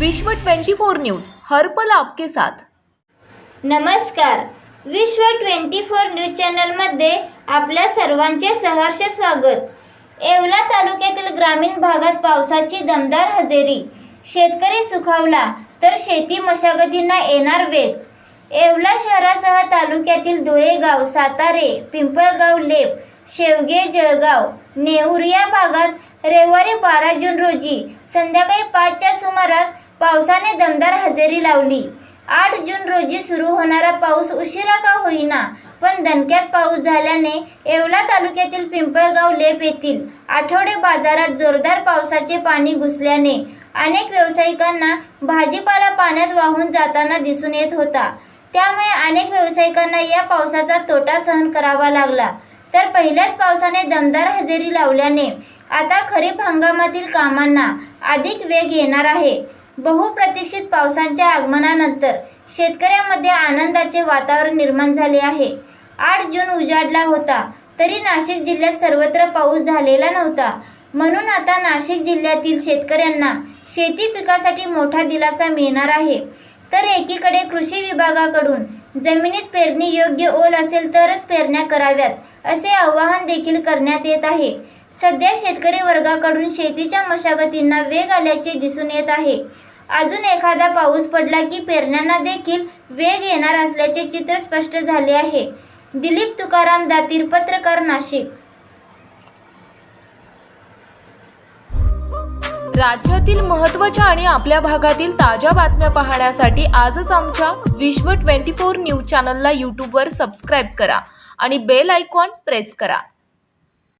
विश्व 24 न्यूज हर पल आपके साथ. नमस्कार. विश्व 24 न्यूज चॅनलमध्ये आपल्या सर्वांचे सहर्ष स्वागत. येवला तालुक्यातील ग्रामीण भागात पावसाची दमदार हजेरी. शेतकरी सुखावला तर शेती मशागतींना येणार वेग. येवला शहरासह तालुक्यातील धुळेगाव सातारे पिंपळगाव लेप शेवगे जळगाव नेऊर या भागात रविवारी बारा जून रोजी संध्याकाळी पाचच्या सुमारास पावसाने दमदार हजेरी लावली. आठ जून रोजी सुरू होणारा पाऊस उशिरा का होईना पण दणक्यात पाऊस झाल्याने येवला तालुक्यातील पिंपळगाव लेप येथील आठवडे बाजारात जोरदार पावसाचे पाणी घुसल्याने अनेक व्यावसायिकांना भाजीपाला पाण्यात वाहून जाताना दिसून येत होता. त्यामुळे अनेक व्यावसायिकांना या पावसाचा तोटा सहन करावा लागला. तर पहिल्याच पावसाने दमदार हजेरी लावल्याने आता खरीप हंगामातील कामांना अधिक वेग येणार आहे. बहुप्रतीक्षित पावसांच्या आगमनानंतर शेतकऱ्यांमध्ये आनंदाचे वातावरण निर्माण झाले आहे. आठ जून उजाडला होता तरी नाशिक जिल्ह्यात सर्वत्र पाऊस झालेला नव्हता. म्हणून आता नाशिक जिल्ह्यातील शेतकऱ्यांना शेती पिकासाठी मोठा दिलासा मिळणार आहे. तर एकीकडे कृषी विभागाकडून जमिनीत पेरणी योग्य ओल असेल तरच पेरण्या कराव्यात असे आवाहन देखील करण्यात येत आहे. सध्या शेतकरी वर्गाकडून शेतीच्या मशागतींना वेग आल्याचे दिसून येत आहे. अजून एखादा पाऊस पडला की पेरण्यांना देखील वेग येणार असल्याचे चित्र स्पष्ट झाले आहे. दिलीप तुकाराम दातीर पत्रकार नाशिक. राज्यातील महत्त्वाच्या आणि आपल्या भागातील ताज्या बातम्या पाहण्यासाठी आजच आमच्या विश्व 24 न्यूज चॅनलला यूट्यूबवर सबस्क्राईब करा आणि बेल आयकॉन प्रेस करा.